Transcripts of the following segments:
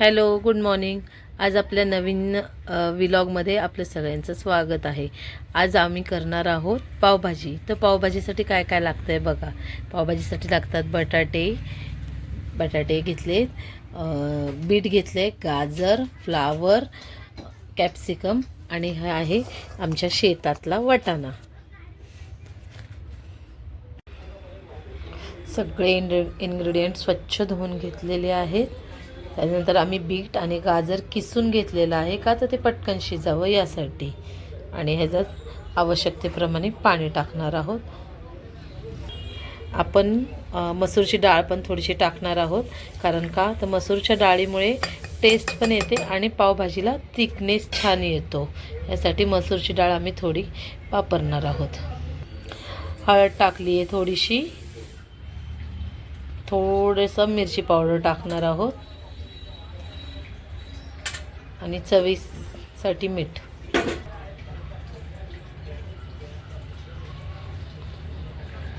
Hello good morning. आज आपल्या नवीन विलॉगमध्ये आपलं सगळ्यांचं स्वागत आहे. आज आम्ही करणार आहोत पावभाजी. तर पावभाजीसाठी काय काय लागतं आहे बघा. पावभाजीसाठी लागतात बटाटे बटाटे घेतले बीट घेतले गाजर फ्लावर कॅप्सिकम आणि हा आहे आमच्या शेतातला वटाणा. सगळे इन्ग्रे इन्ग्रेडियंट स्वच्छ धुवून घेतलेले आहेत. त्यानंतर आम्ही बीट आणि गाजर किसून घेतलेलं आहे का तर ते पटकन शिजावं यासाठी. आणि ह्याच्यात आवश्यकतेप्रमाणे पाणी टाकणार आहोत. आपण मसूरची डाळ पण थोडीशी टाकणार आहोत. कारण का? तर मसूरच्या डाळीमुळे टेस्ट पण येते आणि पावभाजीला थिकनेस छान येतो. यासाठी मसूरची डाळ आम्ही थोडी वापरणार आहोत. हळद टाकली आहे थोडीशी. थोडंसं मिरची पावडर टाकणार आहोत. आणि चवीसाठी मीठ.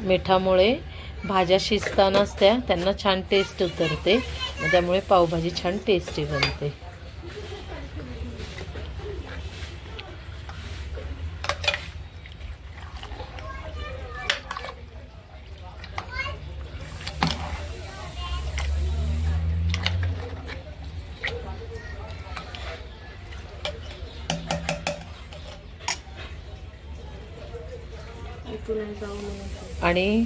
मिठामुळे भाज्या शिजतानाच त्या त्यांना छान टेस्ट उतरते. त्यामुळे पावभाजी छान टेस्टी बनते. आणि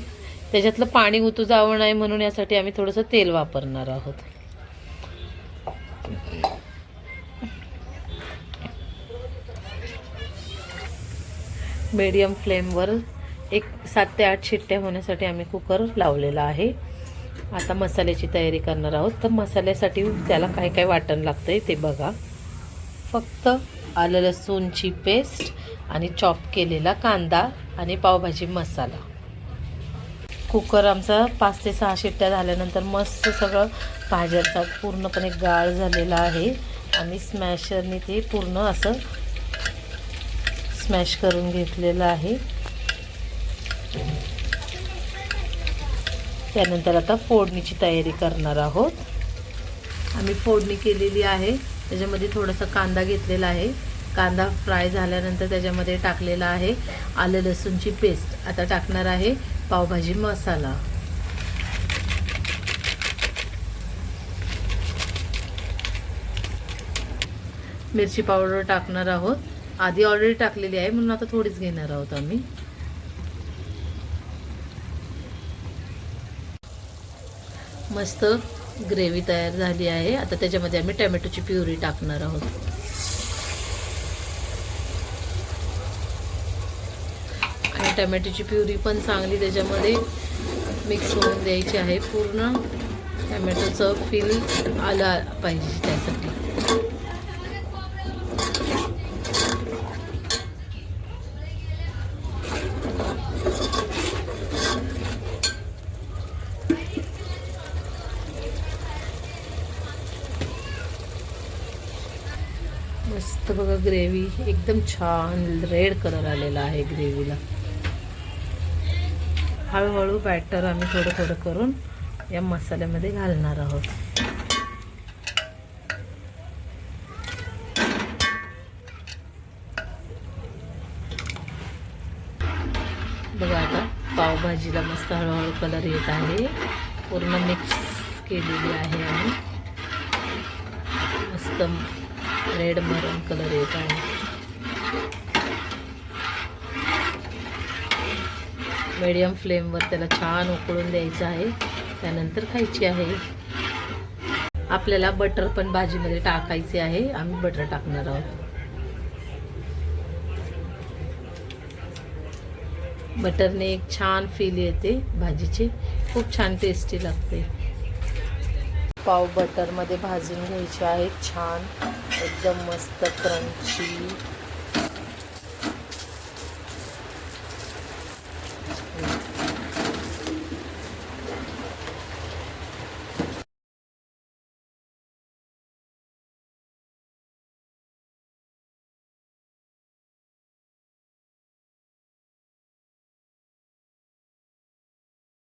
त्याच्यातलं पाणी उतू जावं नाही म्हणून यासाठी आम्ही थोडंसं तेल वापरणार आहोत. मीडियम फ्लेमवर एक सात ते आठ शिट्ट्या होण्यासाठी आम्ही कुकर लावलेला आहे. आता मसाल्याची तयारी करणार आहोत. तर मसाल्यासाठी त्याला काय काय वाटण लागतं आहे ते बघा. फक्त आलं लसूणची पेस्ट आणि चॉप केलेला कांदा आणि पावभाजी मसाला. कुकर आमचा पाच ते सहा शिट्ट्या झाल्यानंतर मस्त सगळं भाज्याचा पूर्णपणे गाळ झालेला आहे. आम्ही स्मॅशरने ते पूर्ण असं स्मॅश करून घेतलेलं आहे. त्यानंतर आता फोडणीची तयारी करणार आहोत. आम्ही फोडणी केलेली आहे. त्याच्यामध्ये थोडासा कांदा घेतलेला आहे. कांदा फ्राय झाल्यानंतर त्याच्यामध्ये टाकलेला आहे आलं लसूणची पेस्ट. आता टाकणार आहे पावभाजी मसाला. मिरची पावडर टाकणार आहोत. आधी ऑलरेडी टाकलेली आहे म्हणून आता थोडीच घेणार आहोत आम्ही. मस्त ग्रेव्ही तयार झाली आहे. आता त्याच्यामध्ये आम्ही टॅमॅटोची प्युरी टाकणार आहोत. टॅमॅटोची प्युरी पण चांगली त्याच्यामध्ये मिक्स होऊन द्यायची आहे. पूर्ण टॅमॅटोचं फील आला पाहिजे त्यासाठी. मस्त बघा ग्रेव्ही एकदम छान रेड कलर आलेला आहे ग्रेव्हीला हळूहळू बॅटर आम्ही थोडं थोडं करून या मसाल्यामध्ये घालणार आहोत. बघा आता पावभाजीला मस्त हळूहळू कलर येत आहे. पूर्ण मिक्स केलेली आहे आम्ही. मस्त रेड मरून कलर येत आहे. मीडियम फ्लेमवर त्याला छान उकळून द्यायचं आहे. त्यानंतर खायची आहे. आपल्याला बटर पण भाजीमध्ये टाकायचे आहे. आम्ही बटर टाकणार आहोत. बटरने एक छान फील येते. भाजीची खूप छान टेस्टी लागते. पाव बटरमध्ये भाजून घ्यायचे आहेत छान एकदम मस्त क्रंची